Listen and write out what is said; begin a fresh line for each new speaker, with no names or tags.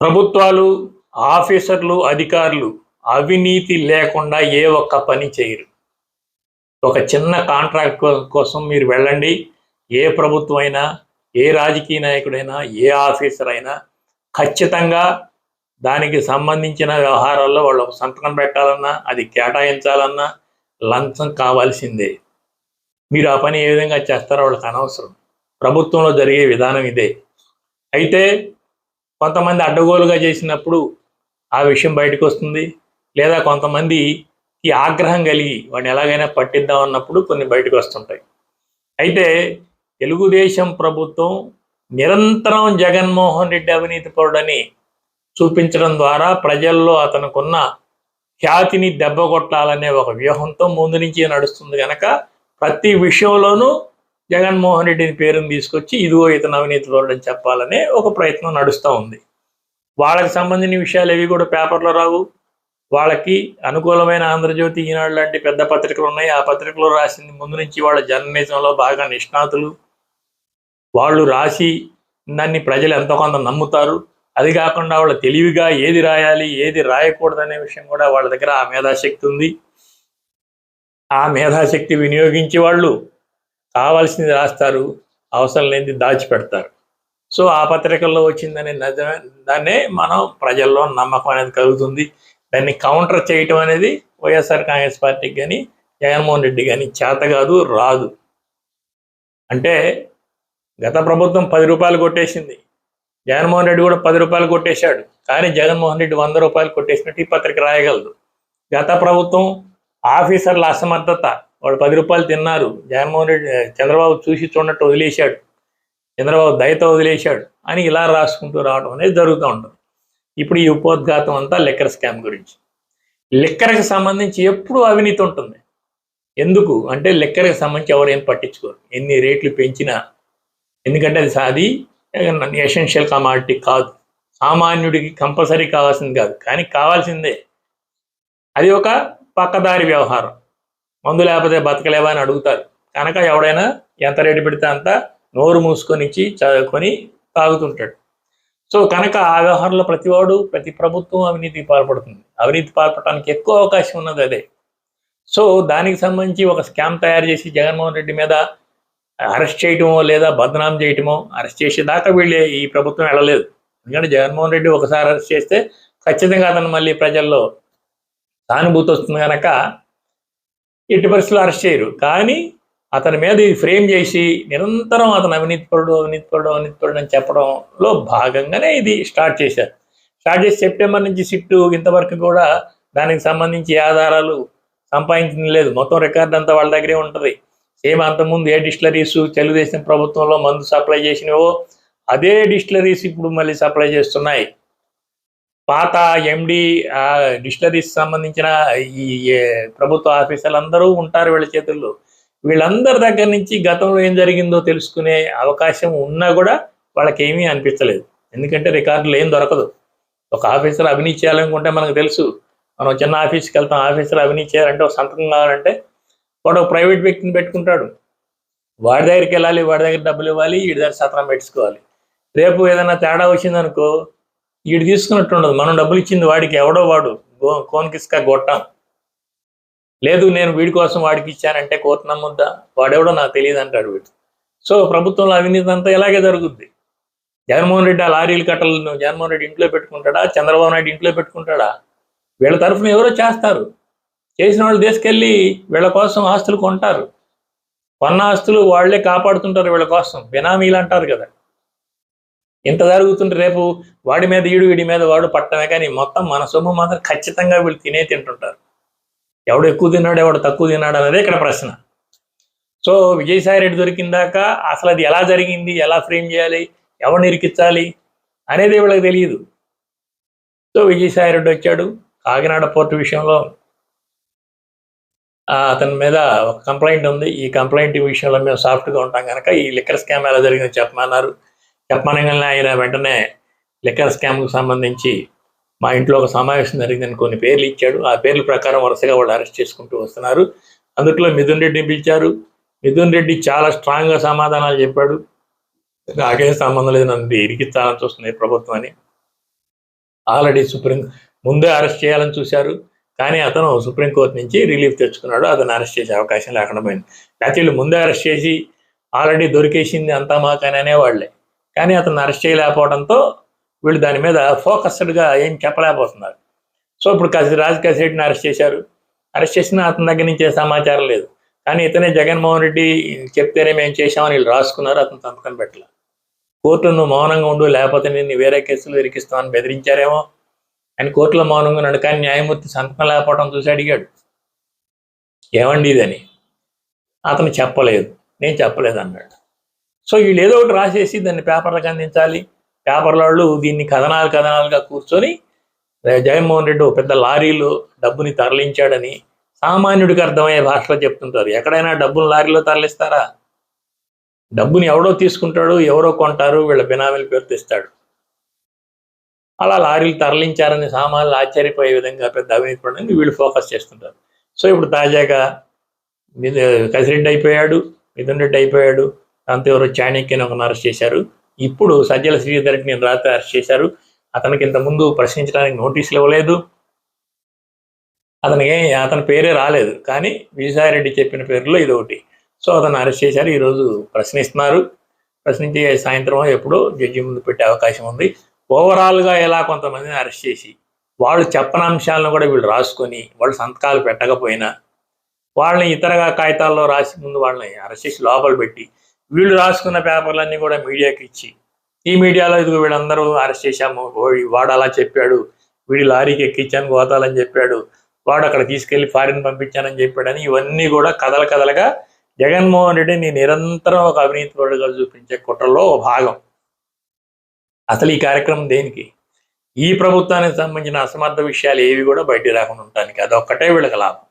ప్రభుత్వాలు ఆఫీసర్లు అధికారులు అవినీతి లేకుండా ఏ ఒక్క పని చేయరు. ఒక చిన్న కాంట్రాక్ట్ కోసం మీరు వెళ్ళండి. ఏ ప్రభుత్వం అయినా ఏ రాజకీయ నాయకుడైనా ఏ ఆఫీసర్ అయినా ఖచ్చితంగా దానికి సంబంధించిన వ్యవహారాల్లో వాళ్ళు ఒక సంతకం పెట్టాలన్నా అది కేటాయించాలన్నా లంచం కావాల్సిందే. మీరు ఆ పని ఏ విధంగా చేస్తారో వాళ్ళకి అనవసరం. ప్రభుత్వంలో జరిగే విధానం ఇదే. అయితే కొంతమంది అడ్డగోలుగా చేసినప్పుడు ఆ విషయం బయటకు వస్తుంది. లేదా కొంతమంది ఈ ఆగ్రహం కలిగి వాడిని ఎలాగైనా పట్టిద్దాం అన్నప్పుడు కొన్ని బయటకు వస్తుంటాయి. అయితే తెలుగుదేశం ప్రభుత్వం నిరంతరం జగన్మోహన్ రెడ్డి అవినీతి పరుడని చూపించడం ద్వారా ప్రజల్లో అతనుకున్న ఖ్యాతిని దెబ్బకొట్టాలనే ఒక వ్యూహంతో ముందు నుంచి నడుస్తుంది కనుక ప్రతి విషయంలోనూ జగన్మోహన్ రెడ్డిని పేరుని తీసుకొచ్చి ఇదిగో ఇతను అవినీతి పరుడని చెప్పాలనే ఒక ప్రయత్నం నడుస్తూ ఉంది. వాళ్ళకి సంబంధించిన విషయాలు ఏవి కూడా పేపర్లో రావు. వాళ్ళకి అనుకూలమైన ఆంధ్రజ్యోతి ఈనాడు లాంటి పెద్ద పత్రికలు ఉన్నాయి. ఆ పత్రికలో రాసింది ముందు నుంచి వాళ్ళ జర్నలిజంలో బాగా నిష్ణాతులు. వాళ్ళు రాసి దాన్ని ప్రజలు ఎంతో కొంత నమ్ముతారు. అది కాకుండా వాళ్ళ తెలివిగా ఏది రాయాలి ఏది రాయకూడదు అనే విషయం కూడా వాళ్ళ దగ్గర ఆ మేధాశక్తి ఉంది. ఆ మేధాశక్తి వినియోగించి వాళ్ళు కావాల్సింది రాస్తారు అవసరం లేనిది దాచిపెడతారు. సో ఆ పత్రికల్లో వచ్చిందనే నిజమే దాన్నే మనం ప్రజల్లో నమ్మకం అనేది కలుగుతుంది. దాన్ని కౌంటర్ చేయటం అనేది వైఎస్ఆర్ కాంగ్రెస్ పార్టీకి కానీ జగన్మోహన్ రెడ్డి కానీ చేత కాదు రాదు. అంటే గత ప్రభుత్వం పది రూపాయలు కొట్టేసింది. జగన్మోహన్ రెడ్డి కూడా పది రూపాయలు కొట్టేశాడు. కానీ జగన్మోహన్ రెడ్డి వంద రూపాయలు కొట్టేసినట్టు ఈ పత్రిక రాయగలదు. గత ప్రభుత్వం ఆఫీసర్ల అసమర్థత వాళ్ళు పది రూపాయలు తిన్నారు. జగన్మోహన్ రెడ్డి చంద్రబాబు చూసి చూడటం వదిలేశాడు. చంద్రబాబు దయతో వదిలేశాడు అని ఇలా రాసుకుంటూ రావడం అనేది జరుగుతూ ఉంటుంది. ఇప్పుడు ఈ ఉపోద్ఘాతం అంతా లిక్కర్ స్కామ్ గురించి. లిక్కర్కి సంబంధించి ఎప్పుడు అవినీతి ఉంటుంది. ఎందుకు? అంటే లిక్కర్కి సంబంధించి ఎవరు ఏం పట్టించుకోరు. ఎన్ని రేట్లు పెంచినా. ఎందుకంటే అది సాది ఎసెన్షియల్ కమాడిటీ కాదు. సామాన్యుడికి కంపల్సరీ కావాల్సింది కాదు. కానీ కావాల్సిందే. అది ఒక పక్కదారి వ్యవహారం. మందు లేకపోతే బతకలేవా అని అడుగుతారు. కనుక ఎవడైనా ఎంత రేటు పెడితే అంత నోరు మూసుకొని ఇచ్చి చదువుకొని తాగుతుంటాడు. సో కనుక ఆ వ్యవహారంలో ప్రతివాడు ప్రతి ప్రభుత్వం అవినీతికి పాల్పడుతుంది. అవినీతి పాల్పడటానికి ఎక్కువ అవకాశం ఉన్నది అదే. సో దానికి సంబంధించి ఒక స్కామ్ తయారు చేసి జగన్మోహన్ రెడ్డి మీద అరెస్ట్ చేయటమో లేదా బదనాం చేయటమో అరెస్ట్ చేసేదాకా వీళ్ళే ఈ ప్రభుత్వం వెళ్ళలేదు. ఎందుకంటే జగన్మోహన్ రెడ్డి ఒకసారి అరెస్ట్ చేస్తే ఖచ్చితంగా అతను మళ్ళీ ప్రజల్లో సానుభూతి వస్తుంది కనుక ఎట్టి పరిస్థితులు అరెస్ట్ చేయరు. కానీ అతని మీద ఇది ఫ్రేమ్ చేసి నిరంతరం అతను అవినీతిపరుడు అవినీతిపరుడు అవినీతిపరుడు అని చెప్పడంలో భాగంగానే ఇది స్టార్ట్ చేశారు. స్టార్ట్ చేసి సెప్టెంబర్ నుంచి సిట్టు ఇంతవరకు కూడా దానికి సంబంధించి ఆధారాలు సంపాదించడం లేదు. మొత్తం రికార్డ్ అంతా వాళ్ళ దగ్గరే ఉంటుంది. సేమ్ అంతకుముందు ఏ డిస్టిలరీస్ తెలుగుదేశం ప్రభుత్వంలో మందు సప్లై చేసినవో అదే డిస్టిలరీస్ ఇప్పుడు మళ్ళీ సప్లై చేస్తున్నాయి. పాత ఎండి డిక్షనరీస్ సంబంధించిన ఈ ప్రభుత్వ ఆఫీసర్లు అందరూ ఉంటారు వీళ్ళ చేతుల్లో. వీళ్ళందరి దగ్గర నుంచి గతంలో ఏం జరిగిందో తెలుసుకునే అవకాశం ఉన్నా కూడా వాళ్ళకి ఏమీ అనిపించలేదు. ఎందుకంటే రికార్డులు ఏం దొరకదు. ఒక ఆఫీసర్ అవినీతి చేయాలనుకుంటే మనకు తెలుసు. మనం చిన్న ఆఫీస్కి వెళ్తాం ఆఫీసర్ అవినీతి చేయాలంటే ఒక సంతకం కావాలంటే వాడు ఒక ప్రైవేట్ వ్యక్తిని పెట్టుకుంటాడు. వాడి దగ్గరికి వెళ్ళాలి వాడి దగ్గర డబ్బులు ఇవ్వాలి వీడి దగ్గర సత్రం పెట్టుకోవాలి. రేపు ఏదైనా తేడా వచ్చిందనుకో వీడు తీసుకున్నట్టు ఉండదు మనం డబ్బులు ఇచ్చింది వాడికి ఎవడో వాడు. గో కోన్కిస్కా గొట్టం. లేదు నేను వీడి కోసం వాడికి ఇచ్చానంటే కోర్టు నమ్ముద్దా? వాడెవడో నాకు తెలియదు అంటాడు వీడు. సో ప్రభుత్వంలో అవినీతి అంతా ఇలాగే జరుగుద్ది. జగన్మోహన్ రెడ్డి ఆ లారీలు కట్టలను జగన్మోహన్ రెడ్డి ఇంట్లో పెట్టుకుంటాడా? చంద్రబాబు నాయుడు ఇంట్లో పెట్టుకుంటాడా? వీళ్ళ తరఫున ఎవరో చేస్తారు. చేసిన వాళ్ళు తీసుకెళ్ళి వీళ్ళ కోసం ఆస్తులు కొంటారు. కొన్న ఆస్తులు వాళ్ళే కాపాడుతుంటారు వీళ్ళ కోసం. బినామీలు అంటారు కదా. ఇంత జరుగుతుంటే రేపు వాడి మీద ఈడు వీడి మీద వాడు పట్టమే కానీ మొత్తం మన సొమ్ము మాత్రం ఖచ్చితంగా వీళ్ళు తినే తింటుంటారు. ఎవడు ఎక్కువ తిన్నాడు ఎవడు తక్కువ తిన్నాడు అనేది ఇక్కడ ప్రశ్న. సో విజయసాయి రెడ్డి దొరికిందాక అసలు అది ఎలా జరిగింది ఎలా ఫ్రేమ్ చేయాలి ఎవరిని ఇరికించాలి అనేది వీళ్ళకి తెలియదు. సో విజయసాయి రెడ్డి వచ్చాడు కాకినాడ పోర్టు విషయంలో. ఆ, అతని మీద ఒక కంప్లైంట్ ఉంది. ఈ కంప్లైంట్ విషయంలో మేము సాఫ్ట్గా ఉంటాం కనుక ఈ లిక్కర్ స్కామ్ ఎలా జరిగిందో చెప్పమన్నారు. చెప్పనగానే ఆయన వెంటనే లిక్కర్ స్కామ్కు సంబంధించి మా ఇంట్లో ఒక సమావేశం జరిగిందని కొన్ని పేర్లు ఇచ్చాడు. ఆ పేర్ల ప్రకారం వరుసగా వాళ్ళు అరెస్ట్ చేసుకుంటూ వస్తున్నారు. అందుట్లో మిథున్ రెడ్డిని పిలిచారు. మిథున్ రెడ్డి చాలా స్ట్రాంగ్గా సమాధానాలు చెప్పాడు. నాకేం సంబంధం లేదు. నన్ను ఇరికిస్తానని చూస్తుంది ప్రభుత్వం అని. ఆల్రెడీ సుప్రీం ముందే అరెస్ట్ చేయాలని చూశారు. కానీ అతను సుప్రీంకోర్టు నుంచి రిలీఫ్ తెచ్చుకున్నాడు. అతను అరెస్ట్ చేసే అవకాశం లేకుండా పోయింది. లేకపోతే వీళ్ళు ముందే అరెస్ట్ చేసి ఆల్రెడీ దొరికేసింది అంతా మాకని అనేవాళ్ళే. కానీ అతను అరెస్ట్ చేయలేకపోవడంతో వీళ్ళు దాని మీద ఫోకస్డ్గా ఏం చెప్పలేకపోతున్నారు. సో ఇప్పుడు కాసి రాజ్ కసిరెడ్డిని అరెస్ట్ చేశారు. అరెస్ట్ చేసినా అతని దగ్గర నుంచి సమాచారం లేదు. కానీ ఇతనే జగన్మోహన్ రెడ్డి చెప్తేనే మేము చేశామని వీళ్ళు రాసుకున్నారు. అతను సంతకం పెట్టలే. కోర్టులో నువ్వు మౌనంగా ఉండు లేకపోతే నేను వేరే కేసులు ఇరికిస్తామని బెదిరించారేమో అని కోర్టులో మౌనంగా ఉన్నాడు కానీ న్యాయమూర్తి సంతకం లేకపోవడం చూసి అడిగాడు. ఏమండి ఇదని? అతను చెప్పలేదు. నేను చెప్పలేదు అన్నాడు. సో వీళ్ళు ఏదో ఒకటి రాసేసి దాన్ని పేపర్లకు అందించాలి. పేపర్ల వాళ్ళు దీన్ని కథనాలు కథనాలుగా కూర్చొని జగన్మోహన్ రెడ్డి ఒక పెద్ద లారీలో డబ్బుని తరలించాడని సామాన్యుడికి అర్థమయ్యే భాషలో చెప్తుంటారు. ఎక్కడైనా డబ్బును లారీలో తరలిస్తారా? డబ్బుని ఎవడో తీసుకుంటాడు ఎవరో కొంటారు వీళ్ళ బినామీల పేరు తెస్తాడు. అలా లారీలు తరలించారని సామాన్లు ఆశ్చర్యపోయే విధంగా పెద్ద అవినీతి పడని వీళ్ళు ఫోకస్ చేస్తుంటారు. సో ఇప్పుడు తాజాగా మిథు- కసిరెడ్డి అయిపోయాడు మిథున్ రెడ్డి అయిపోయాడు దాంతో ఎవరో చాణక్యని ఒకరిని అరెస్ట్ చేశారు. ఇప్పుడు సజ్జల శ్రీధర్ని నేను రాత్రి అరెస్ట్ చేశారు. అతనికి ఇంతకుముందు ముందు ప్రశ్నించడానికి నోటీసులు ఇవ్వలేదు. అతనికి అతని పేరే రాలేదు. కానీ విజయసాయిరెడ్డి చెప్పిన పేరులో ఇది ఒకటి. సో అతను అరెస్ట్ చేశారు. ఈరోజు ప్రశ్నిస్తున్నారు. ప్రశ్నించి సాయంత్రం ఎప్పుడో జడ్జి ముందు పెట్టే అవకాశం ఉంది. ఓవరాల్గా ఎలా కొంతమందిని అరెస్ట్ చేసి వాళ్ళు చెప్పని అంశాలను కూడా వీళ్ళు రాసుకొని వాళ్ళు సంతకాలు పెట్టకపోయినా వాళ్ళని ఇతరగా కాగితాల్లో రాసి ముందు వాళ్ళని అరెస్ట్ చేసి లోపల పెట్టి వీళ్ళు రాసుకున్న పేపర్లన్నీ కూడా మీడియాకి ఇచ్చి ఈ మీడియాలో ఇదిగో వీళ్ళందరూ అరెస్ట్ చేశాము ఓ- వాడు అలా చెప్పాడు వీడి లారీకి ఎక్కించాను గోతాలని చెప్పాడు వాడు అక్కడ తీసుకెళ్ళి ఫారిన్ పంపించానని చెప్పాడని ఇవన్నీ కూడా కథల కథలుగా జగన్మోహన్ రెడ్డిని నిరంతరం ఒక అవినీతి పరుడుగా చూపించే కుట్రలో ఒక భాగం. అసలు ఈ కార్యక్రమం దేనికి? ఈ ప్రభుత్వానికి సంబంధించిన అసమర్థ విషయాలు ఏవి కూడా బయట రాకుండా ఉండటానికి అదొక్కటే వీళ్ళకి లాభం.